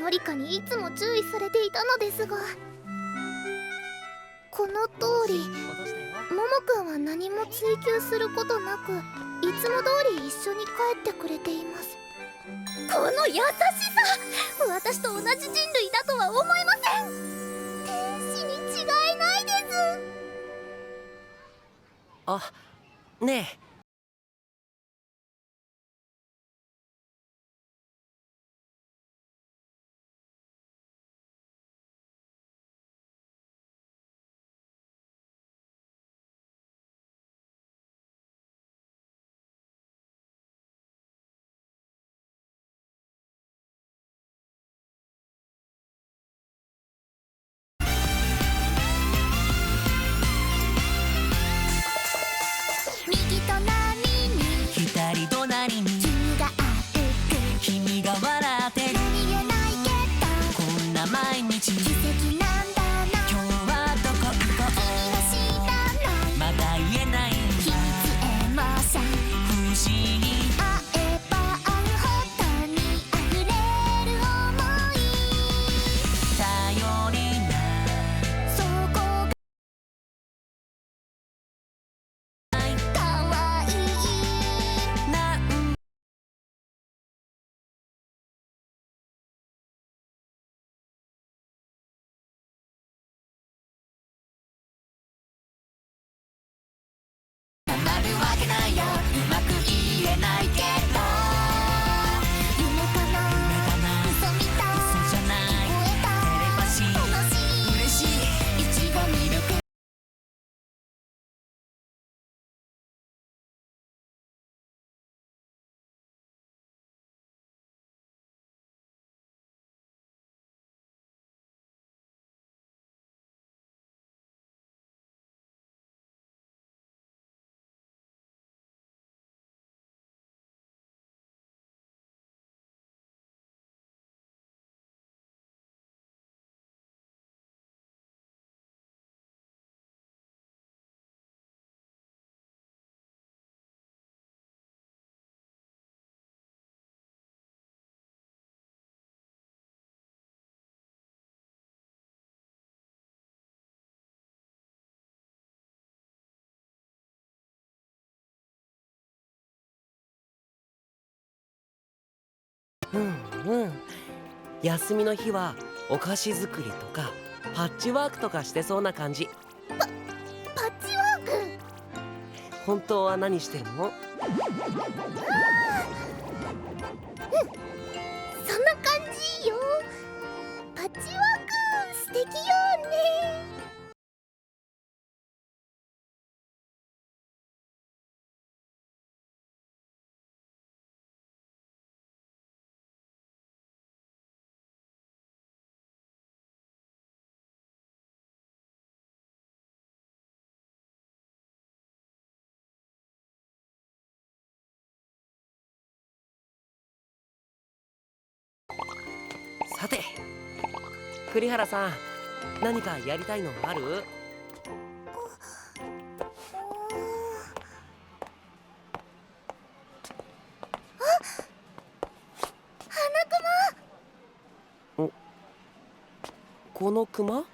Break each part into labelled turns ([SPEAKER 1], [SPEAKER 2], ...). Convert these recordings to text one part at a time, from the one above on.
[SPEAKER 1] ノリカにいつも注意されていたのですが。この通りモモくんは何も追求することなくいつも通り一緒に帰ってくれています。この優しさ私と同じ人類だとは思えません。天使に違いないです。
[SPEAKER 2] あねえ。
[SPEAKER 1] ないけう
[SPEAKER 2] ん
[SPEAKER 1] う
[SPEAKER 2] ん。休みの日はお菓子作りとかパッチワークとかしてそうな感じ。
[SPEAKER 1] パッチワーク？
[SPEAKER 2] 本当は何してるの？
[SPEAKER 1] そんな感じよ
[SPEAKER 2] さて栗原さん何かやりたいのある？このクマ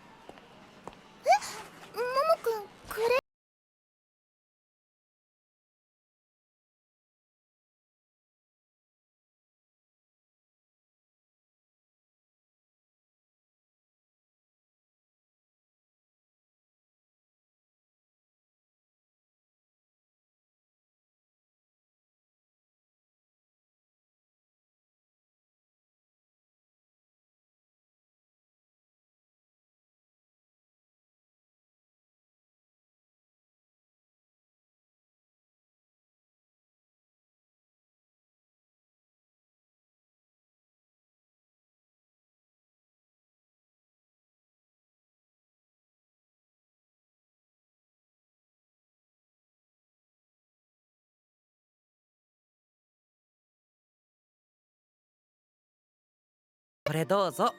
[SPEAKER 1] これ
[SPEAKER 2] どうぞ。
[SPEAKER 1] あり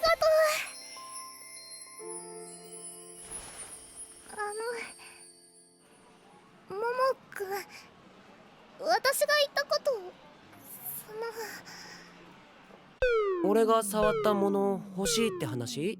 [SPEAKER 1] がとう。あのももくん私が言ったこと
[SPEAKER 2] 俺が触ったもの欲しいって話？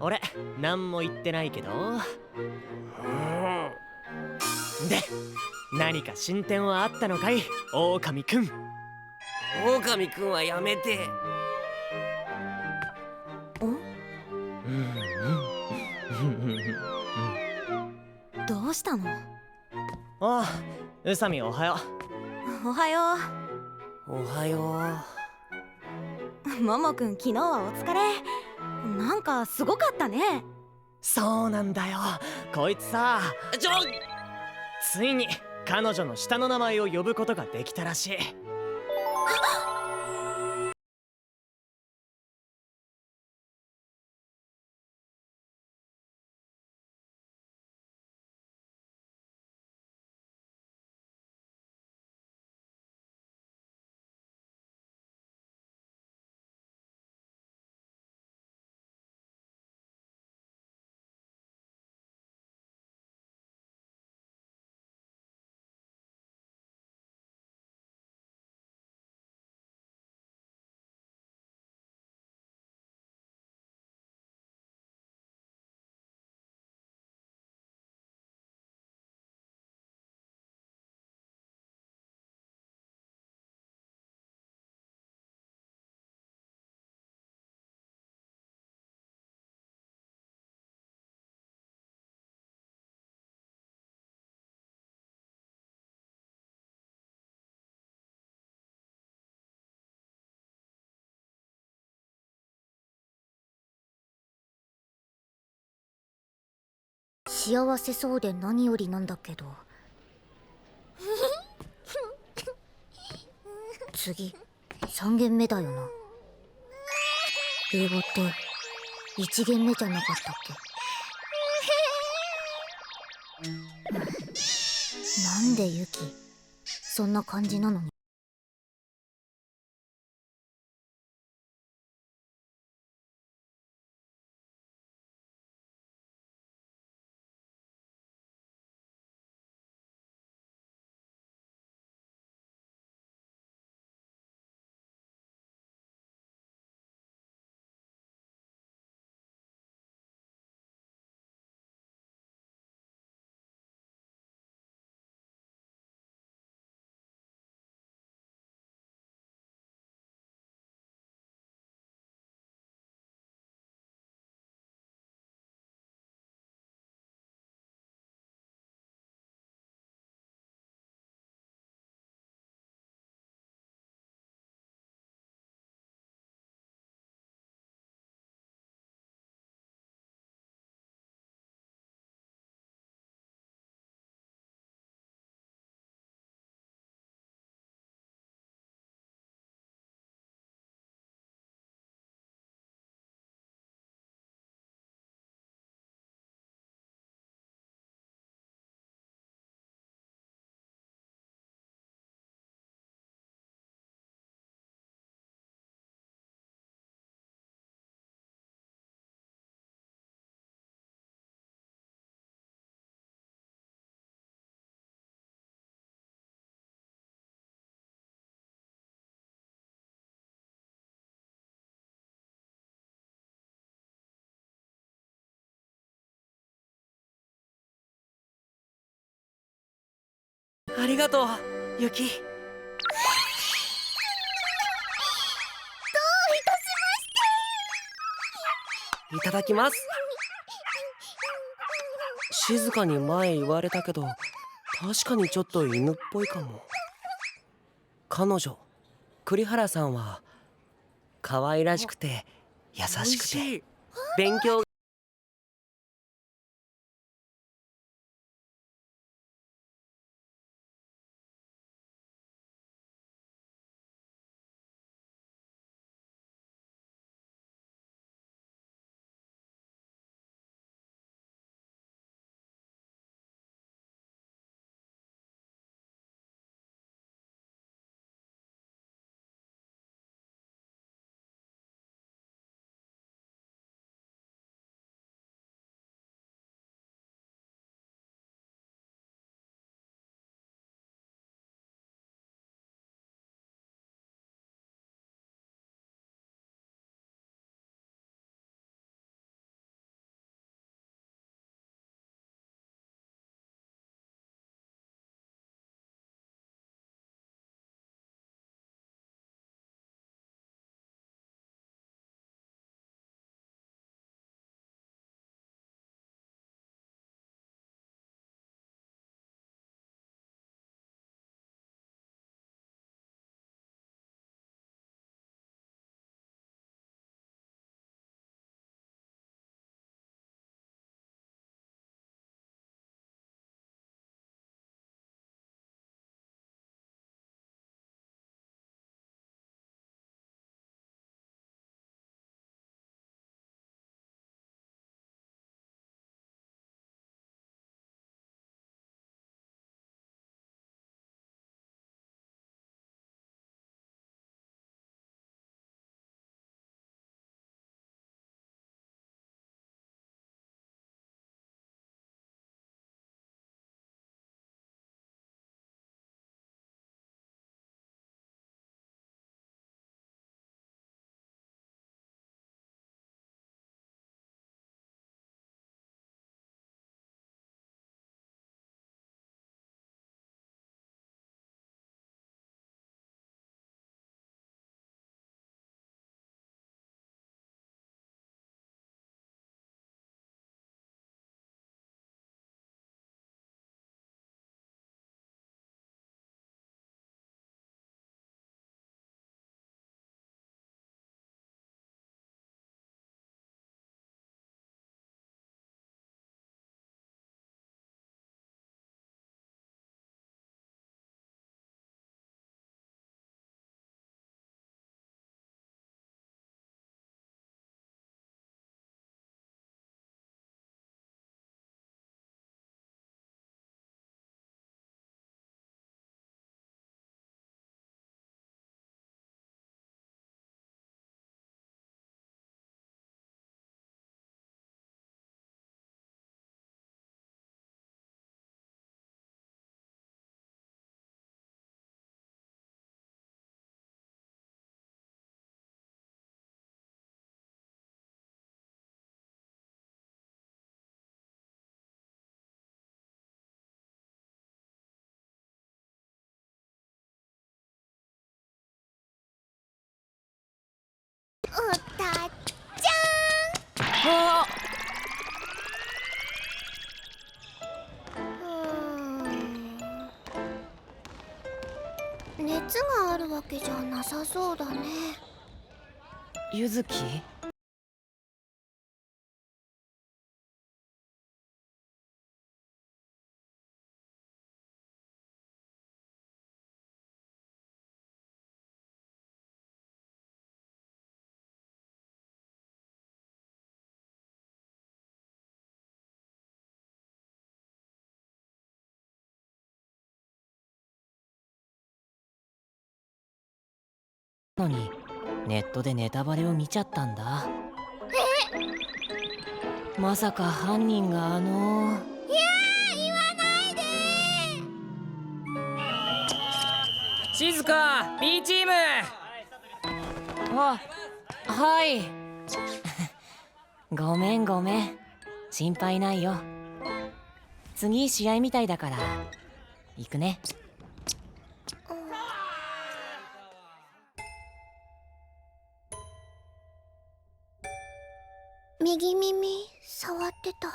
[SPEAKER 3] 俺何も言ってないけど。で何か進展はあったのかい？狼くん。
[SPEAKER 2] 狼くんはやめて。
[SPEAKER 3] うん
[SPEAKER 4] どうしたの？
[SPEAKER 3] ああ宇佐美おはよ
[SPEAKER 4] おはよ
[SPEAKER 2] おはよ
[SPEAKER 4] う。ももくん昨日はお疲れなんかすごかったね。
[SPEAKER 3] そうなんだよ。こいつさ
[SPEAKER 2] うちょ
[SPEAKER 3] ついに彼女の下の名前を呼ぶことができたらしい
[SPEAKER 5] 幸せそうで何よりなんだけど。次3軒目だよな。英語って1軒目じゃなかったっけ？
[SPEAKER 1] なんでユキ？そんな感じなのに。
[SPEAKER 2] ありがとうユキ。いただきます。静かに前言われたけど確かにちょっと犬っぽいかも。彼女栗原さんは可愛らしくて優しくて勉強あ。
[SPEAKER 1] 熱があるわけじゃなさそうだね。
[SPEAKER 2] ゆずき？のにネットでネタバレを見ちゃったんだ。まさか犯人があの静か B チーム。あはい。ごめんごめん。心配ないよ。次試合みたいだから。行くね
[SPEAKER 1] 右耳触ってた。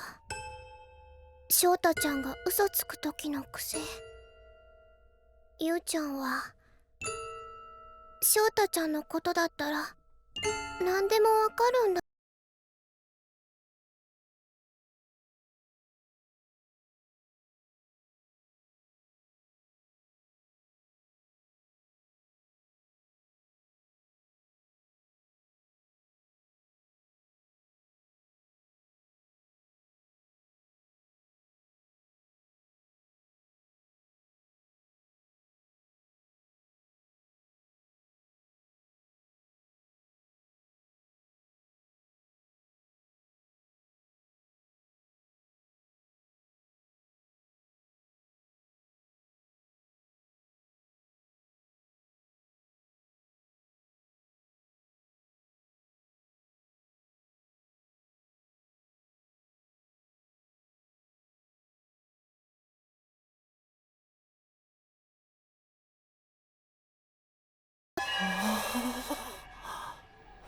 [SPEAKER 1] 翔太ちゃんが嘘つく時の癖。ゆうちゃんは翔太ちゃんのことだったら何でもわかるんだ。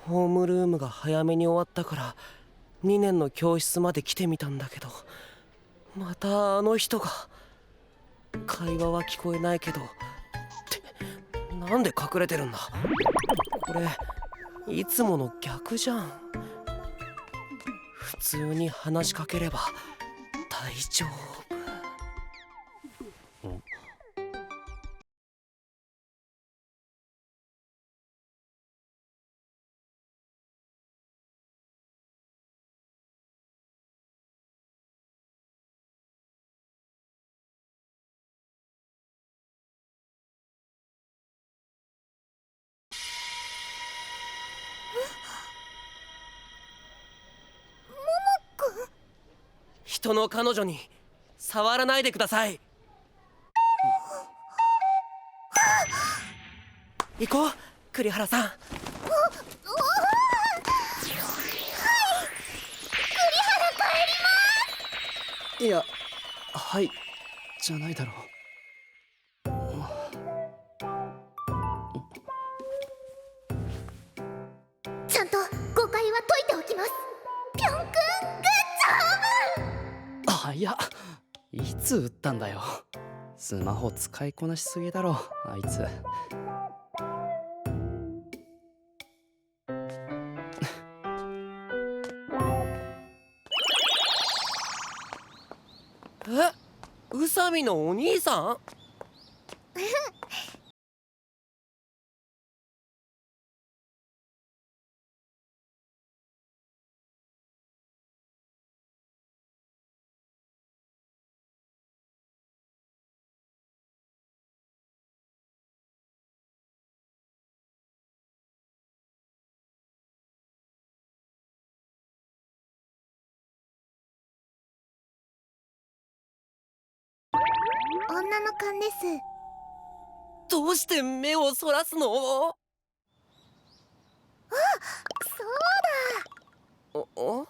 [SPEAKER 2] ホームルームが早めに終わったから2年の教室まで来てみたんだけどまたあの人が。会話は聞こえないけどってなんで隠れてるんだ?これいつもの逆じゃん。普通に話しかければ大丈夫。人の彼女に触らないでください。行こう栗原さん。
[SPEAKER 6] いやはいじゃないだろ
[SPEAKER 1] ち
[SPEAKER 6] いやいつ撃ったんだよ。スマホ使いこなしすぎだろあいつ。
[SPEAKER 2] え宇佐美のお兄さん？
[SPEAKER 1] 女の勘です。
[SPEAKER 2] どうして目をそらすの？
[SPEAKER 1] そう
[SPEAKER 2] おお？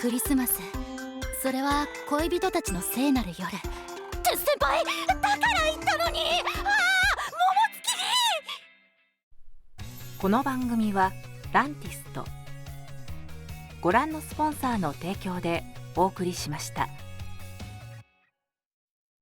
[SPEAKER 1] クリスマス。それは恋人たちの聖なる夜。って先輩だから言ったのに。
[SPEAKER 7] この番組はランティストご覧のスポンサーの提供でお送りしました。